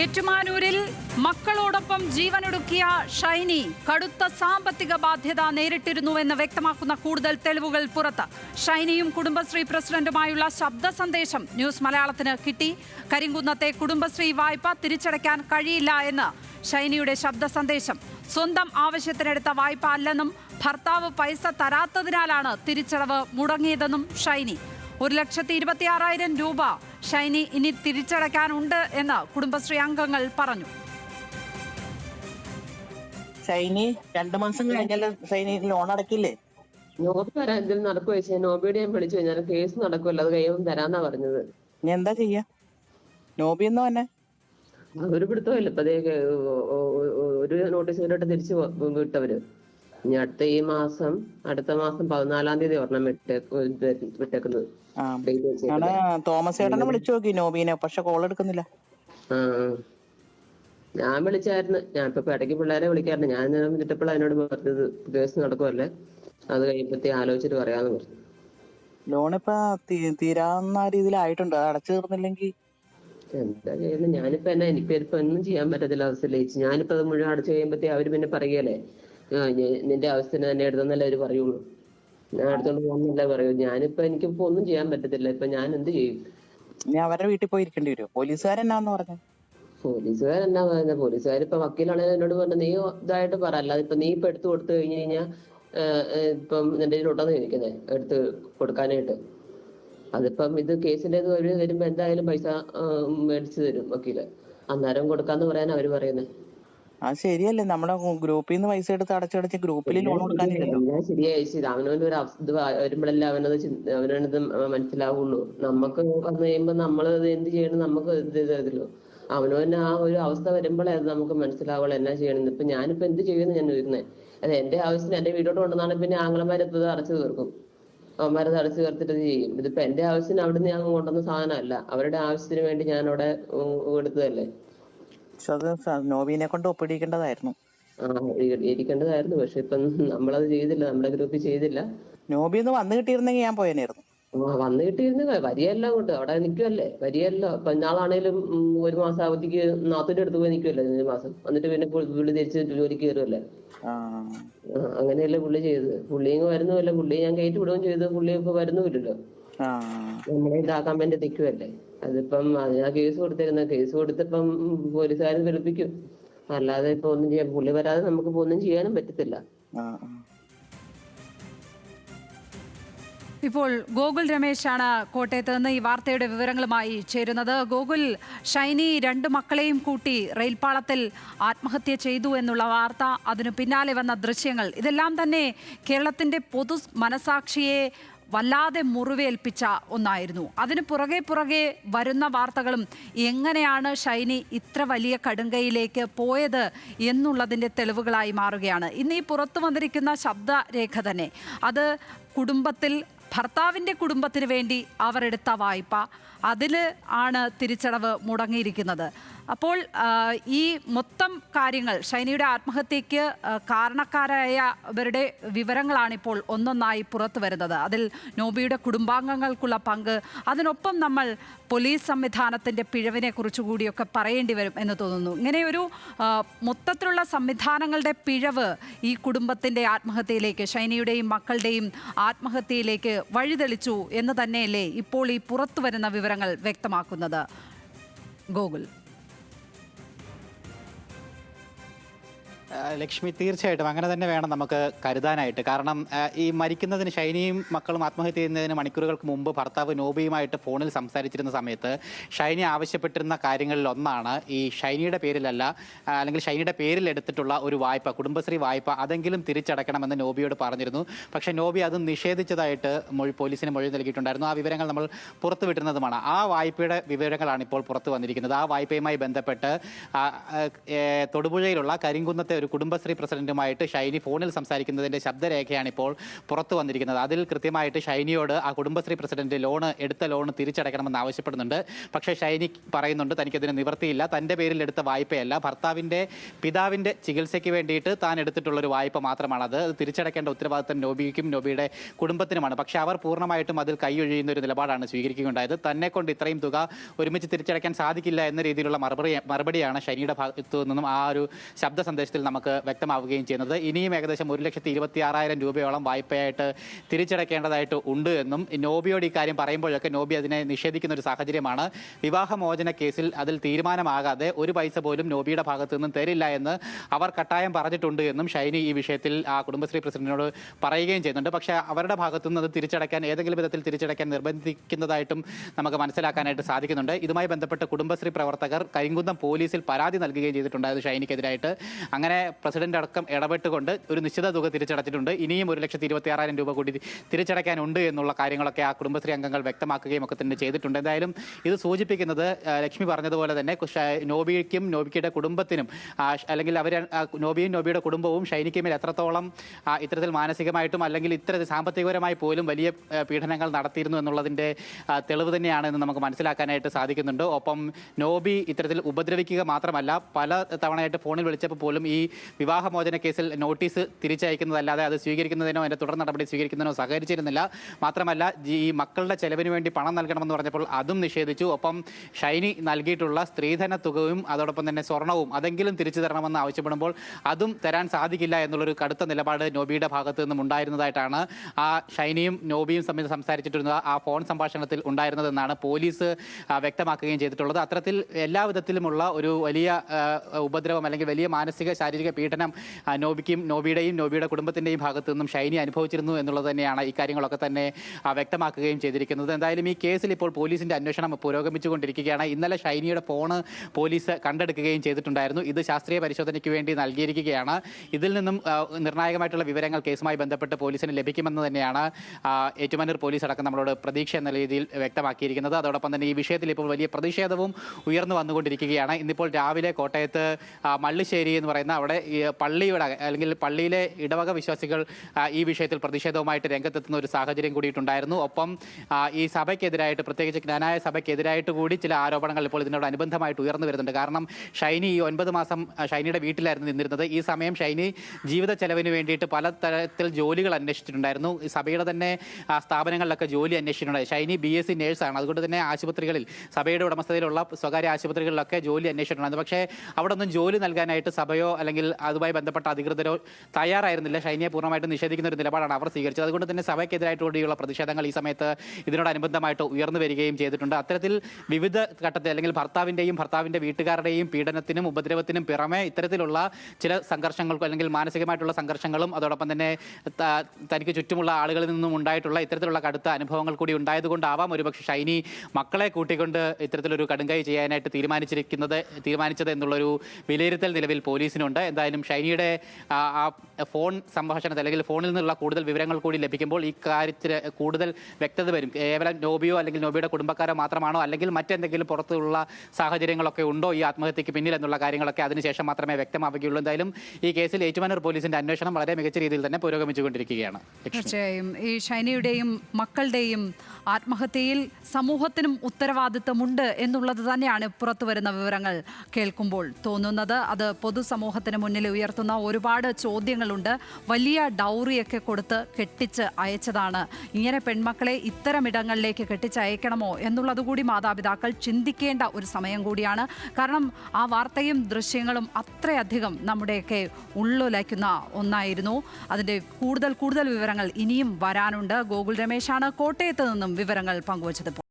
ഏറ്റുമാനൂരിൽ മക്കളോടൊപ്പം ജീവനൊടുക്കിയ ഷൈനി കടുത്ത സാമ്പത്തിക ബാധ്യത നേരിട്ടിരുന്നുവെന്ന് വ്യക്തമാക്കുന്ന കൂടുതൽ തെളിവുകൾ പുറത്ത്. ഷൈനിയും കുടുംബശ്രീ പ്രസിഡന്റുമായുള്ള ശബ്ദ സന്ദേശം ന്യൂസ് മലയാളത്തിന് കിട്ടി. കരിങ്കുന്നത്തെ കുടുംബശ്രീ വായ്പ തിരിച്ചടയ്ക്കാൻ കഴിയില്ല എന്ന് ഷൈനിയുടെ ശബ്ദ സന്ദേശം. സ്വന്തം ആവശ്യത്തിനെടുത്ത വായ്പ അല്ലെന്നും ഭർത്താവ് പൈസ തരാത്തതിനാലാണ് തിരിച്ചടവ് മുടങ്ങിയതെന്നും ഷൈനി. ഒരു ലക്ഷത്തി ഇരുപത്തിയാറായിരം രൂപ ഷൈനി ഇനി തിരിച്ചടയ്ക്കാനുണ്ട് എന്ന് കുടുംബശ്രീ അംഗങ്ങൾ പറഞ്ഞു. ഷൈനി രണ്ടു മാസം കഴിഞ്ഞാൽ ഷൈനി ലോൺ അടക്കില്ലേ നോബി വരാൻ എന്തെങ്കിലും നടക്കുക വെച്ചാൽ നോബിയുടെ ഞാൻ വിളിച്ചു ഞാൻ കേസ് നടക്കുമല്ലോ അത് കഴിയുമ്പോൾ തരാന്നാ പറഞ്ഞത്. ഇനി എന്താ ചെയ്യാ? നോബി എന്ന് തന്നെ ഒരു പിടുത്തമില്ല. ഇപ്പൊ ദേ ഒരു നോട്ടീസ് തിരിച്ചു വ- വിട്ടവര്. ഇനി അടുത്ത ഈ മാസം അടുത്ത മാസം പതിനാലാം തീയതി ഒരെണ്ണം വിട്ടേ വിട്ടേക്കുന്നത്. തോമസ് ചേട്ടനെ വിളിച്ചു നോക്കി നോബീനെ പക്ഷെ കോൾ എടുക്കുന്നില്ല. ഞാൻ വിളിച്ചായിരുന്നു. ഞാൻ ഇപ്പൊ ഇടയ്ക്ക് പിള്ളേരെ വിളിക്കാറുണ്ട്. ഞാൻ വിളിച്ചപ്പോൾ അതിനോട് പറഞ്ഞത് കേസ് നടക്കുമല്ലേ അത് കഴിയുമ്പത്തേ ആലോചിച്ചിട്ട് പറയാന്ന് പറഞ്ഞു. ലോൺ ഇപ്പൊ തീരാവുന്ന രീതിയിലായിട്ടുണ്ട്. അത് അടച്ചു തീർന്നില്ലെങ്കിൽ എന്താ ചെയ്യുന്നത് ഞാനിപ്പോ എന്നാ എനിക്ക് ഇപ്പൊ ഒന്നും ചെയ്യാൻ പറ്റത്തില്ല അവസ്ഥയിലേക്ക് ഞാനിപ്പോ അത് മുഴുവൻ അടച്ചു കഴിയുമ്പത്തേ അവർ പിന്നെ പറയുകയല്ലേ? ആ നിന്റെ അവസ്ഥ തന്നെ എടുത്തെന്നല്ലേ അവർ പറയുള്ളൂ. ഞാൻ അടുത്തോണ്ട് പോകുന്നില്ല പറയൂ. ഞാനിപ്പോ എനിക്കിപ്പോ ഒന്നും ചെയ്യാൻ പറ്റത്തില്ല. ഇപ്പൊ ഞാൻ എന്ത് ചെയ്യും? നീ അവരുടെ വീട്ടിൽ പോയി ഇരിക്കേണ്ടി വരുമോ പോലീസുകാരെന്നാന്ന് പറഞ്ഞു? പോലീസുകാർ എന്നാ പറയുന്നത് പോലീസുകാർ ഇപ്പൊ വക്കീലാണെങ്കിൽ എന്നോട് പറഞ്ഞു നീ ഇതായിട്ട് പറ. അല്ലാതെ ഇപ്പൊ നീ ഇപ്പൊ എടുത്തു കൊടുത്തു കഴിഞ്ഞു കഴിഞ്ഞാൽ ഇപ്പം നിന്റെ കയ്യിലോട്ടാന്ന് ചോദിക്കുന്നത് എടുത്ത് കൊടുക്കാനായിട്ട്. അതിപ്പം ഇത് കേസിന്റെ ഇത് വരുമ്പോ എന്തായാലും പൈസ മേടിച്ചു തരും വക്കീൽ. അന്നേരം കൊടുക്കാന്ന് പറയാൻ അവർ പറയുന്നത് ആ ശരിയല്ലേ. നമ്മുടെ ഗ്രൂപ്പിൽ നിന്ന് പൈസ എടുത്ത് അടച്ചടച്ച് ഗ്രൂപ്പിൽ ലോൺ കൊടുക്കാനില്ലല്ലോ ശരിയായി അവനവന്റെ ഒരു ഇത് വരുമ്പോഴല്ലേ അവനത് അവനത് മനസ്സിലാവുള്ളൂ. നമുക്ക് വന്നു കഴിയുമ്പോ നമ്മൾ എന്ത് ചെയ്യണം നമുക്ക് ഇത് ചെയ്തല്ലോ അവനവന് ആ ഒരു അവസ്ഥ വരുമ്പോഴേ അത് നമുക്ക് മനസ്സിലാവുള്ളൂ. എന്നാ ചെയ്യണം ഇപ്പൊ ഞാനിപ്പോ എന്ത് ചെയ്യുന്നു ഞാൻ ഇരുന്നേ അത് എന്റെ ആവശ്യത്തിന് എന്റെ വീടോട്ട് കൊണ്ടുവന്നാണ് പിന്നെ ആങ്ങളമാരത്ത് ഇത് അടച്ചു തീർക്കും. അവന്മാരെ അടച്ചു തീർത്തിട്ട് ഇത് ചെയ്യും? ഇതിപ്പോ എന്റെ ആവശ്യത്തിന് അവിടുന്ന് ഞാൻ കൊണ്ടുവന്ന സാധനമല്ല. അവരുടെ ആവശ്യത്തിന് വേണ്ടി ഞാൻ അവിടെ എടുത്തതല്ലേ? പക്ഷെ അത് സ- നോബീനെ കൊണ്ട് ഒപ്പിടിക്കേണ്ടതായിരുന്നു. ഇരിക്കേണ്ടതായിരുന്നു. പക്ഷെ ഇപ്പം നമ്മളത് ചെയ്തില്ല. നമ്മുടെ ഗ്രൂപ്പിൽ ചെയ്തില്ല. നോബി ഒന്ന് വന്നു കിട്ടിയിരുന്നെങ്കിൽ ഞാൻ പോയനായിരുന്നു. വന്നു കിട്ടിയിരുന്ന വരിയല്ല കൊണ്ട് അവിടെ നിൽക്കുമല്ലേ വരിയല്ല ഇപ്പൊ ഇന്നാളാണേലും ഒരു മാസം അവധിക്ക് നാത്തിന്റെ അടുത്ത് പോയി നിൽക്കുമല്ലേ ഒരു മാസം. എന്നിട്ട് പിന്നെ പുള്ളി തിരിച്ച് ജോലിക്ക് കയറുമല്ലേ അങ്ങനെയല്ലേ പുള്ളി ചെയ്തത്. പുള്ളി ഇങ്ങ് വരുന്നുമില്ല പുള്ളി ഞാൻ കയറ്റി വിടുകയും ചെയ്തു. പുള്ളി ഇപ്പൊ വരുന്നുമില്ലല്ലോ. നമ്മളെ ഇതാക്കാൻ വേണ്ടി നിൽക്കുമല്ലേ അതിപ്പം അതിനാ കേസ് കൊടുത്തിരുന്ന കേസ് കൊടുത്തിപ്പം പോലീസുകാർ വെളുപ്പിക്കും. അല്ലാതെ ഇപ്പൊ ഒന്നും ചെയ്യാൻ പുള്ളി വരാതെ നമുക്ക് ഇപ്പൊ ഒന്നും ചെയ്യാനും പറ്റത്തില്ല. ഇപ്പോൾ ഗോകുൽ രമേശാണ് കോട്ടയത്ത് നിന്ന് ഈ വാർത്തയുടെ വിവരങ്ങളുമായി ചേരുന്നത്. ഗോകുൽ ഷൈനി രണ്ട് മക്കളെയും കൂട്ടി റെയിൽപാളത്തിൽ ആത്മഹത്യ ചെയ്തു എന്നുള്ള വാർത്ത. അതിനു പിന്നാലെ വന്ന ദൃശ്യങ്ങൾ. ഇതെല്ലാം തന്നെ കേരളത്തിന്റെ പൊതു മനസാക്ഷിയെ വല്ലാതെ മുറിവേൽപ്പിച്ച ഒന്നായിരുന്നു. അതിന് പുറകെ പുറകെ വരുന്ന വാർത്തകളും എങ്ങനെയാണ് ഷൈനി ഇത്ര വലിയ കടുങ്കയിലേക്ക് പോയത് എന്നുള്ളതിന്റെ തെളിവുകളായി മാറുകയാണ്. ഇന്ന് ഈ പുറത്തു വന്നിരിക്കുന്ന ശബ്ദരേഖ തന്നെ. അത് കുടുംബത്തിൽ ഭർത്താവിന്റെ കുടുംബത്തിന് വേണ്ടി അവർ എടുത്ത വായ്പ. അതിൽ ആണ് തിരിച്ചടവ് മുടങ്ങിയിരിക്കുന്നത്. അപ്പോൾ ഈ മൊത്തം കാര്യങ്ങൾ ഷൈനിയുടെ ആത്മഹത്യയ്ക്ക് കാരണക്കാരായവരുടെ വിവരങ്ങളാണിപ്പോൾ ഒന്നൊന്നായി പുറത്തു വരുന്നത്. അതിൽ നോബിയുടെ കുടുംബാംഗങ്ങൾക്കുള്ള പങ്ക് അതിനൊപ്പം നമ്മൾ പോലീസ് സംവിധാനത്തിന്റെ പിഴവിനെ കുറിച്ച് കൂടിയൊക്കെ പറയേണ്ടി വരും എന്ന് തോന്നുന്നു. ഇങ്ങനെ ഒരു മൊത്തത്തിലുള്ള സംവിധാനങ്ങളുടെ പിഴവ് ഈ കുടുംബത്തിന്റെ ആത്മഹത്യയിലേക്ക് ഷൈനയുടെയും മക്കളുടെയും ആത്മഹത്യയിലേക്ക് വഴിതെളിച്ചു എന്ന് തന്നെയല്ലേ ഇപ്പോൾ ഈ പുറത്തു വരുന്ന വിവരങ്ങൾ വ്യക്തമാക്കുന്നത്. ഗോകുൽ. ലക്ഷ്മി തീർച്ചയായിട്ടും അങ്ങനെ തന്നെ വേണം നമുക്ക് കരുതാനായിട്ട്. കാരണം ഈ മരിക്കുന്നതിന് ഷൈനിയും മക്കളും ആത്മഹത്യ ചെയ്യുന്നതിന് മണിക്കൂറുകൾക്ക് മുമ്പ് ഭർത്താവ് നോബിയുമായിട്ട് ഫോണിൽ സംസാരിച്ചിരുന്ന സമയത്ത് ഷൈനി ആവശ്യപ്പെട്ടിരുന്ന കാര്യങ്ങളിൽ ഒന്നാണ് ഈ ഷൈനിയുടെ പേരിലല്ല അല്ലെങ്കിൽ ഷൈനിയുടെ പേരിൽ എടുത്തിട്ടുള്ള ഒരു വായ്പ കുടുംബശ്രീ വായ്പ അതെങ്കിലും തിരിച്ചടക്കണമെന്ന് നോബിയോട് പറഞ്ഞിരുന്നു. പക്ഷേ നോബി അത് നിഷേധിച്ചതായിട്ട് മൊഴി പോലീസിന് മൊഴി നൽകിയിട്ടുണ്ടായിരുന്നു. ആ വിവരങ്ങൾ നമ്മൾ പുറത്തുവിട്ടുന്നതുമാണ് ആ വായ്പയുടെ വിവരങ്ങളാണ് ഇപ്പോൾ പുറത്തു വന്നിരിക്കുന്നത്. ആ വായ്പയുമായി ബന്ധപ്പെട്ട് തൊടുപുഴയിലുള്ള കരിങ്കുന്നത്തെ ഒരു ഒരു കുടുംബശ്രീ പ്രസിഡന്റുമായിട്ട് ഷൈനി ഫോണിൽ സംസാരിക്കുന്നതിന്റെ ശബ്ദരേഖയാണ് ഇപ്പോൾ പുറത്തു വന്നിരിക്കുന്നത്. അതിൽ കൃത്യമായിട്ട് ഷൈനിയോട് ആ കുടുംബശ്രീ പ്രസിഡന്റ് ലോണ് എടുത്ത ലോൺ തിരിച്ചടയ്ക്കണമെന്ന് ആവശ്യപ്പെടുന്നുണ്ട്. പക്ഷേ ഷൈനി പറയുന്നുണ്ട് തനിക്കതിന് നിവൃത്തിയില്ല. തന്റെ പേരിൽ എടുത്ത വായ്പയല്ല. ഭർത്താവിന്റെ പിതാവിന്റെ ചികിത്സയ്ക്ക് വേണ്ടിയിട്ട് താൻ എടുത്തിട്ടുള്ള ഒരു വായ്പ മാത്രമാണ് അത് തിരിച്ചടയ്ക്കേണ്ട ഉത്തരവാദിത്തം നോബിക്കും നോബിയുടെ കുടുംബത്തിനുമാണ്. പക്ഷേ അവർ പൂർണമായിട്ടും അതിൽ കൈയൊഴിയുന്ന ഒരു നിലപാടാണ് സ്വീകരിക്കുകയുണ്ടായത്. തന്നെ കൊണ്ട് ഇത്രയും തുക ഒരുമിച്ച് തിരിച്ചടയ്ക്കാൻ സാധിക്കില്ല എന്ന രീതിയിലുള്ള മറുപടി മറുപടിയാണ് ഷൈനിയുടെ ഭാഗത്തു നിന്നും ആ ഒരു ശബ്ദ സന്ദേശത്തിൽ നമുക്ക് വ്യക്തമാവുകയും ചെയ്യുന്നത്. ഇനിയും ഏകദേശം ഒരു ലക്ഷത്തി ഇരുപത്തി ആറായിരം രൂപയോളം വായ്പയായിട്ട് തിരിച്ചടക്കേണ്ടതായിട്ട് ഉണ്ട് എന്നും നോബിയോട് ഇക്കാര്യം കാര്യം പറയുമ്പോഴൊക്കെ നോബി അതിനെ നിഷേധിക്കുന്ന ഒരു സാഹചര്യമാണ്. വിവാഹമോചന കേസിൽ അതിൽ തീരുമാനമാകാതെ ഒരു പൈസ പോലും നോബിയുടെ ഭാഗത്തു നിന്നും തരില്ല എന്ന് അവർ കട്ടായം പറഞ്ഞിട്ടുണ്ട് എന്നും ഷൈനി ഈ വിഷയത്തിൽ ആ കുടുംബശ്രീ പ്രസിഡന്റിനോട് പറയുകയും ചെയ്യുന്നുണ്ട്. പക്ഷേ അവരുടെ ഭാഗത്തു നിന്ന് അത് തിരിച്ചടക്കാൻ ഏതെങ്കിലും വിധത്തിൽ തിരിച്ചടക്കാൻ നിർബന്ധിക്കുന്നതായിട്ടും നമുക്ക് മനസ്സിലാക്കാനായിട്ട് സാധിക്കുന്നുണ്ട്. ഇതുമായി ബന്ധപ്പെട്ട് കുടുംബശ്രീ പ്രവർത്തകർ കരിങ്കുന്നം പോലീസിൽ പരാതി നൽകുകയും ചെയ്തിട്ടുണ്ടായത് ഷൈനിക്കെതിരായിട്ട്. അങ്ങനെ പ്രസിഡന്റ് അടക്കം ഇടപെട്ടുകൊണ്ട് ഒരു നിശ്ചിത തുക തിരിച്ചടച്ചിട്ടുണ്ട്. ഇനിയും ഒരു ലക്ഷത്തി ഇരുപത്തി ആറായിരം രൂപ കൂടി തിരിച്ചടയ്ക്കാനുണ്ട് എന്നുള്ള കാര്യങ്ങളൊക്കെ ആ കുടുംബശ്രീ അംഗങ്ങൾ വ്യക്തമാക്കുകയും ഒക്കെ തന്നെ ചെയ്തിട്ടുണ്ട്. എന്തായാലും ഇത് സൂചിപ്പിക്കുന്നത് ലക്ഷ്മി പറഞ്ഞതുപോലെ തന്നെ നോബിക്കും നോബിക്കയുടെ കുടുംബത്തിനും അല്ലെങ്കിൽ അവർ നോബിയും നോബിയുടെ കുടുംബവും ഷൈനിക്കുമേൽ എത്രത്തോളം ഇത്തരത്തിൽ മാനസികമായിട്ടും അല്ലെങ്കിൽ ഇത്തരത്തിൽ സാമ്പത്തികപരമായി പോലും വലിയ പീഡനങ്ങൾ നടത്തിയിരുന്നു എന്നുള്ളതിന്റെ തെളിവ് തന്നെയാണ് എന്ന് നമുക്ക് മനസ്സിലാക്കാനായിട്ട് സാധിക്കുന്നുണ്ട്. ഒപ്പം നോബി ഇത്തരത്തിൽ ഉപദ്രവിക്കുക മാത്രമല്ല പല തവണയായിട്ട് ഫോണിൽ വിളിച്ചപ്പോൾ പോലും ഈ വിവാഹമോചന കേസിൽ നോട്ടീസ് തിരിച്ചയക്കുന്നതല്ലാതെ അത് സ്വീകരിക്കുന്നതിനോ അതിന്റെ തുടർ നടപടി സ്വീകരിക്കുന്നതിനോ സഹകരിച്ചിരുന്നില്ല. മാത്രമല്ല ഈ മക്കളുടെ ചെലവിന് വേണ്ടി പണം നൽകണമെന്ന് പറഞ്ഞപ്പോൾ അതും നിഷേധിച്ചു. ഒപ്പം ഷൈനി നൽകിയിട്ടുള്ള സ്ത്രീധന തുകയും അതോടൊപ്പം തന്നെ സ്വർണവും അതെങ്കിലും തിരിച്ചു തരണമെന്ന് ആവശ്യപ്പെടുമ്പോൾ അതും തരാൻ സാധിക്കില്ല എന്നുള്ളൊരു കടുത്ത നിലപാട് നോബിയുടെ ഭാഗത്തു നിന്നും ഉണ്ടായിരുന്നതായിട്ടാണ് ആ ഷൈനിയും നോബിയും തമ്മിൽ സംസാരിച്ചിട്ടിരുന്ന ആ ഫോൺ സംഭാഷണത്തിൽ ഉണ്ടായിരുന്നതെന്നാണ് പോലീസ് വ്യക്തമാക്കുകയും ചെയ്തിട്ടുള്ളത്. അത്തരത്തിൽ എല്ലാ വിധത്തിലുമുള്ള ഒരു വലിയ ഉപദ്രവം അല്ലെങ്കിൽ വലിയ മാനസിക ശാരീരിക പീഡനം ആ, നോബിക്കും നോബിയുടെയും നോബിയുടെ കുടുംബത്തിന്റെയും ഭാഗത്തു നിന്നും ഷൈനി അനുഭവിച്ചിരുന്നു എന്നുള്ളത് തന്നെയാണ് ഇക്കാര്യങ്ങളൊക്കെ തന്നെ വ്യക്തമാക്കുകയും ചെയ്തിരിക്കുന്നത്. എന്തായാലും ഈ കേസിൽ ഇപ്പോൾ പോലീസിന്റെ അന്വേഷണം പുരോഗമിച്ചുകൊണ്ടിരിക്കുകയാണ്. ഇന്നലെ ഷൈനിയുടെ ഫോണ് പോലീസ് കണ്ടെടുക്കുകയും ചെയ്തിട്ടുണ്ടായിരുന്നു. ഇത് ശാസ്ത്രീയ പരിശോധനയ്ക്ക് വേണ്ടി നൽകിയിരിക്കുകയാണ്. ഇതിൽ നിന്നും നിർണായകമായിട്ടുള്ള വിവരങ്ങൾ കേസുമായി ബന്ധപ്പെട്ട് പോലീസിന് ലഭിക്കുമെന്ന് തന്നെയാണ് ഏറ്റുമാനൂർ പോലീസ് അടക്കം നമ്മളോട് പ്രതീക്ഷ എന്ന രീതിയിൽ വ്യക്തമാക്കിയിരിക്കുന്നത്. അതോടൊപ്പം തന്നെ ഈ വിഷയത്തിൽ ഇപ്പോൾ വലിയ പ്രതിഷേധവും ഉയർന്നു വന്നുകൊണ്ടിരിക്കുകയാണ്. ഇന്നിപ്പോൾ രാവിലെ കോട്ടയത്ത് മള്ളിശ്ശേരി എന്ന് പറയുന്ന അവിടെ പള്ളിയുടെ അല്ലെങ്കിൽ പള്ളിയിലെ ഇടവക വിശ്വാസികൾ ഈ വിഷയത്തിൽ പ്രതിഷേധവുമായിട്ട് രംഗത്തെത്തുന്ന ഒരു സാഹചര്യം കൂടിയിട്ടുണ്ടായിരുന്നു. ഒപ്പം ഈ സഭയ്ക്കെതിരായിട്ട് പ്രത്യേകിച്ച് ജ്ഞാനായ സഭയ്ക്കെതിരായിട്ട് കൂടി ചില ആരോപണങ്ങൾ ഇപ്പോൾ ഇതിനോട് അനുബന്ധമായിട്ട് ഉയർന്നു വരുന്നുണ്ട്. കാരണം ഷൈനി ഈ ഒൻപത് മാസം ഷൈനിയുടെ വീട്ടിലായിരുന്നു നിന്നിരുന്നത്. ഈ സമയം ഷൈനി ജീവിത ചെലവിന് വേണ്ടിയിട്ട് പല തരത്തിൽ ജോലികൾ അന്വേഷിച്ചിട്ടുണ്ടായിരുന്നു. സഭയുടെ തന്നെ സ്ഥാപനങ്ങളിലൊക്കെ ജോലി അന്വേഷിച്ചിട്ടുണ്ട്. ഷൈനി ബി എസ് സി നേഴ്സാണ് അതുകൊണ്ട് തന്നെ ആശുപത്രികളിൽ സഭയുടെ ഉടമസ്ഥതയിലുള്ള സ്വകാര്യ ആശുപത്രികളിലൊക്കെ ജോലി അന്വേഷിച്ചിട്ടുണ്ടായിരുന്നു. പക്ഷേ അവിടെ ഒന്നും ജോലി നൽകാനായിട്ട് സഭയോ അല്ലെങ്കിൽ അതുമായി ബന്ധപ്പെട്ട അധികൃതരോ തയ്യാറായിരുന്നില്ല. ഷൈനിയെ പൂർണമായിട്ട് നിഷേധിക്കുന്ന ഒരു നിലപാടാണ് അവർ സ്വീകരിച്ചത്. അതുകൊണ്ട് തന്നെ സഭയ്ക്കെതിരായിട്ടുള്ള പ്രതിഷേധങ്ങൾ ഈ സമയത്ത് ഇതിനോടനുബന്ധമായിട്ട് ഉയർന്നു വരികയും ചെയ്തിട്ടുണ്ട്. അത്തരത്തിൽ വിവിധ ഘട്ടത്തിൽ അല്ലെങ്കിൽ ഭർത്താവിന്റെയും ഭർത്താവിന്റെ വീട്ടുകാരുടെയും പീഡനത്തിനും ഉപദ്രവത്തിനും പുറമെ ഇത്തരത്തിലുള്ള ചില സംഘർഷങ്ങൾക്കും അല്ലെങ്കിൽ മാനസികമായിട്ടുള്ള സംഘർഷങ്ങളും അതോടൊപ്പം തന്നെ തനിക്ക് ചുറ്റുമുള്ള ആളുകളിൽ നിന്നും ഉണ്ടായിട്ടുള്ള ഇത്തരത്തിലുള്ള കടുത്ത അനുഭവങ്ങൾ കൂടി ഉണ്ടായതുകൊണ്ടാവാം ഒരുപക്ഷെ ഷൈനി മക്കളെ കൂട്ടിക്കൊണ്ട് ഇത്തരത്തിലൊരു കടുങ്കൈ ചെയ്യാനായിട്ട് തീരുമാനിച്ചിരിക്കുന്നത് തീരുമാനിച്ചത് എന്നുള്ളൊരു വിലയിരുത്തൽ നിലവിൽ പോലീസിനുണ്ട്. എന്തായാലും ഷൈനിയുടെ ആ ഫോൺ സംഭാഷണത്തിൽ അല്ലെങ്കിൽ ഫോണിൽ നിന്നുള്ള കൂടുതൽ വിവരങ്ങൾ കൂടി ലഭിക്കുമ്പോൾ ഈ കാര്യത്തിൽ കൂടുതൽ വ്യക്തത വരും. കേവലം നോബിയോ അല്ലെങ്കിൽ നോബിയുടെ കുടുംബക്കാരോ മാത്രമാണോ അല്ലെങ്കിൽ മറ്റെന്തെങ്കിലും പുറത്തുള്ള സാഹചര്യങ്ങളൊക്കെ ഉണ്ടോ ഈ ആത്മഹത്യക്ക് പിന്നിൽ എന്നുള്ള കാര്യങ്ങളൊക്കെ അതിനുശേഷം മാത്രമേ വ്യക്തമാവുകയുള്ളൂ. എന്തായാലും ഈ കേസിൽ ഏറ്റുമാനൂർ പോലീസിന്റെ അന്വേഷണം വളരെ മികച്ച രീതിയിൽ തന്നെ പുരോഗമിച്ചുകൊണ്ടിരിക്കുകയാണ്. തീർച്ചയായും. ഈ ഷൈനിയുടെയും മക്കളുടെയും ആത്മഹത്യയിൽ സമൂഹത്തിനും ഉത്തരവാദിത്തമുണ്ട് എന്നുള്ളത് തന്നെയാണ് പുറത്തു വരുന്ന വിവരങ്ങൾ കേൾക്കുമ്പോൾ തോന്നുന്നത്. അത് പൊതുസമൂഹത്തിന് മുന്നിൽ ഉയർത്തുന്ന ഒരുപാട് ചോദ്യങ്ങളുണ്ട്. വലിയ ഡൗറിയൊക്കെ കൊടുത്ത് കെട്ടിച്ച് അയച്ചതാണ്. ഇങ്ങനെ പെൺമക്കളെ ഇത്തരം ഇടങ്ങളിലേക്ക് കെട്ടിച്ചയക്കണമോ എന്നുള്ളത് കൂടി മാതാപിതാക്കൾ ചിന്തിക്കേണ്ട ഒരു സമയം കൂടിയാണ്. കാരണം ആ വാർത്തയും ദൃശ്യങ്ങളും അത്രയധികം നമ്മുടെയൊക്കെ ഉള്ളുലയ്ക്കുന്ന ഒന്നായിരുന്നു. അതിന്റെ കൂടുതൽ കൂടുതൽ വിവരങ്ങൾ ഇനിയും വരാനുണ്ട്. ഗോകുൽ രമേശാണ് കോട്ടയത്ത് നിന്നും വിവരങ്ങൾ പങ്കുവച്ചത്.